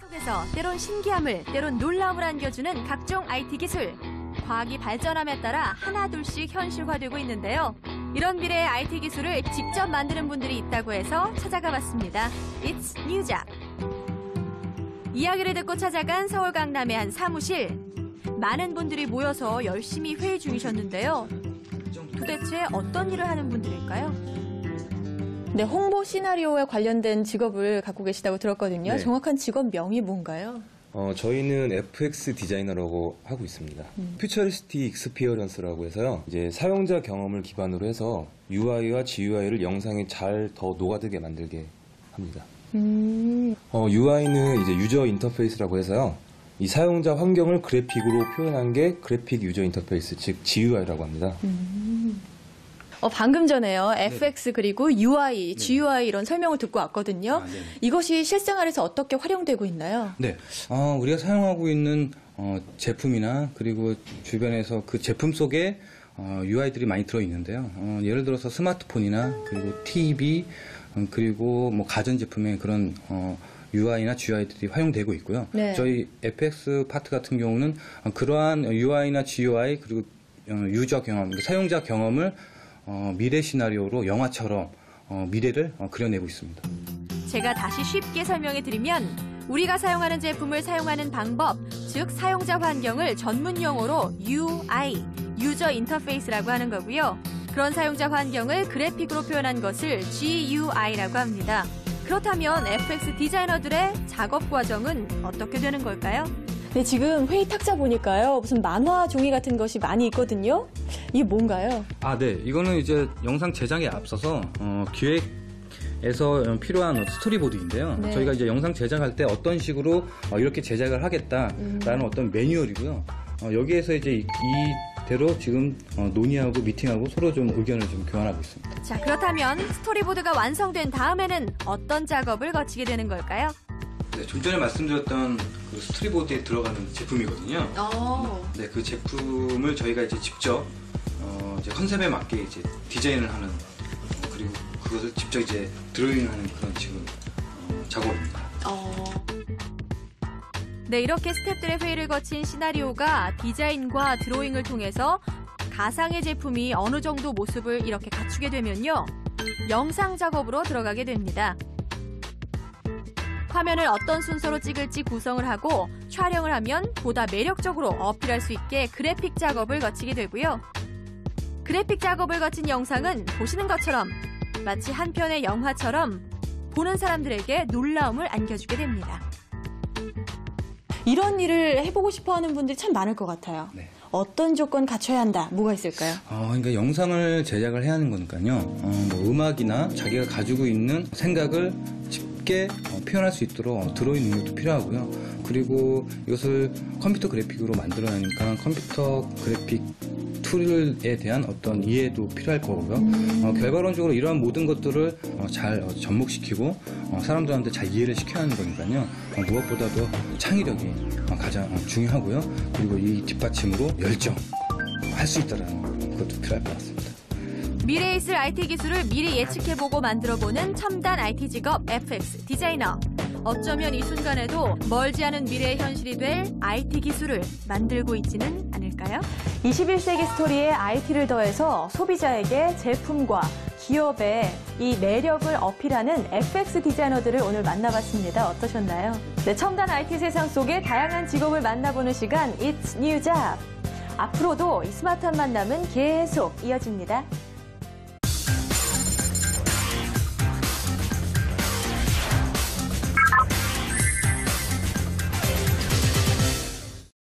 속에서 때론 신기함을, 때론 놀라움을 안겨주는 각종 IT 기술. 과학이 발전함에 따라 하나둘씩 현실화되고 있는데요. 이런 미래의 IT 기술을 직접 만드는 분들이 있다고 해서 찾아가 봤습니다. It's New Job. 이야기를 듣고 찾아간 서울 강남의 한 사무실. 많은 분들이 모여서 열심히 회의 중이셨는데요. 도대체 어떤 일을 하는 분들일까요? 네, 홍보 시나리오에 관련된 직업을 갖고 계시다고 들었거든요. 네. 정확한 직업명이 뭔가요? 어, 저희는 FX 디자이너라고 하고 있습니다. 퓨처리스틱 익스피어런스라고 해서요. 이제 사용자 경험을 기반으로 해서 UI와 GUI를 영상에 잘 더 녹아들게 만들게 합니다. 음, 어, UI는 이제 유저 인터페이스라고 해서요. 이 사용자 환경을 그래픽으로 표현한 게 그래픽 유저 인터페이스, 즉 GUI라고 합니다. 어, 방금 전에요. FX 그리고 UI, GUI 이런 설명을 듣고 왔거든요. 아, 네. 이것이 실생활에서 어떻게 활용되고 있나요? 네, 어, 우리가 사용하고 있는 어, 제품이나 그리고 주변에서 그 제품 속에 어, UI들이 많이 들어 있는데요. 어, 예를 들어서 스마트폰이나 그리고 TV 음, 그리고 뭐 가전 제품의 그런 어, UI나 GUI들이 활용되고 있고요. 네. 저희 FX 파트 같은 경우는 어, 그러한 UI나 GUI 그리고 어, 유저 경험, 사용자 경험을 어, 미래 시나리오로 영화처럼 어, 미래를 어, 그려내고 있습니다. 제가 다시 쉽게 설명해 드리면 우리가 사용하는 제품을 사용하는 방법, 즉 사용자 환경을 전문 용어로 UI, 유저 인터페이스라고 하는 거고요. 그런 사용자 환경을 그래픽으로 표현한 것을 GUI라고 합니다. 그렇다면 FX 디자이너들의 작업 과정은 어떻게 되는 걸까요? 네, 지금 회의 탁자 보니까요. 무슨 만화 종이 같은 것이 많이 있거든요. 이게 뭔가요? 아, 네. 이거는 이제 영상 제작에 앞서서 어, 기획 에서 필요한 스토리보드인데요. 네. 저희가 이제 영상 제작할 때 어떤 식으로 어, 이렇게 제작을 하겠다라는 어떤 매뉴얼이고요. 어, 여기에서 이제 이, 이대로 지금 어, 논의하고 미팅하고 서로 좀 의견을 좀 교환하고 있습니다. 자, 그렇다면 스토리보드가 완성된 다음에는 어떤 작업을 거치게 되는 걸까요? 네, 좀 전에 말씀드렸던 그 스토리보드에 들어가는 제품이거든요. 네, 그 제품을 저희가 이제 직접 어, 이제 컨셉에 맞게 이제 디자인을 하는 어, 그리고 그것을 직접 이제 드로잉하는 그런 지금 어, 작업입니다. 네, 이렇게 스탭들의 회의를 거친 시나리오가 디자인과 드로잉을 통해서 가상의 제품이 어느 정도 모습을 이렇게 갖추게 되면요. 영상 작업으로 들어가게 됩니다. 화면을 어떤 순서로 찍을지 구성을 하고 촬영을 하면 보다 매력적으로 어필할 수 있게 그래픽 작업을 거치게 되고요. 그래픽 작업을 거친 영상은 보시는 것처럼 마치 한 편의 영화처럼 보는 사람들에게 놀라움을 안겨주게 됩니다. 이런 일을 해보고 싶어 하는 분들이 참 많을 것 같아요. 네. 어떤 조건 갖춰야 한다? 뭐가 있을까요? 어, 그러니까 영상을 제작을 해야 하는 거니까요. 어, 뭐 음악이나 자기가 가지고 있는 생각을 쉽게 어, 표현할 수 있도록 어, 드로잉 능력도 필요하고요. 그리고 이것을 컴퓨터 그래픽으로 만들어내니까 컴퓨터 그래픽 툴에 대한 어떤 이해도 필요할 거고요. 어, 결과론적으로 이러한 모든 것들을 어, 잘 어, 접목시키고 어, 사람들한테 잘 이해를 시켜야 하는 거니까요. 어, 무엇보다도 창의력이 어, 가장 어, 중요하고요. 그리고 이 뒷받침으로 열정, 할 수 있다라는 것도 필요할 것 같습니다. 미래에 있을 IT 기술을 미리 예측해보고 만들어보는 첨단 IT 직업 FX 디자이너. 어쩌면 이 순간에도 멀지 않은 미래의 현실이 될 IT 기술을 만들고 있지는 않을까요? 21세기 스토리에 IT를 더해서 소비자에게 제품과 기업의 이 매력을 어필하는 FX 디자이너들을 오늘 만나봤습니다. 어떠셨나요? 네, 첨단 IT 세상 속의 다양한 직업을 만나보는 시간 It's New Job. 앞으로도 이 스마트한 만남은 계속 이어집니다.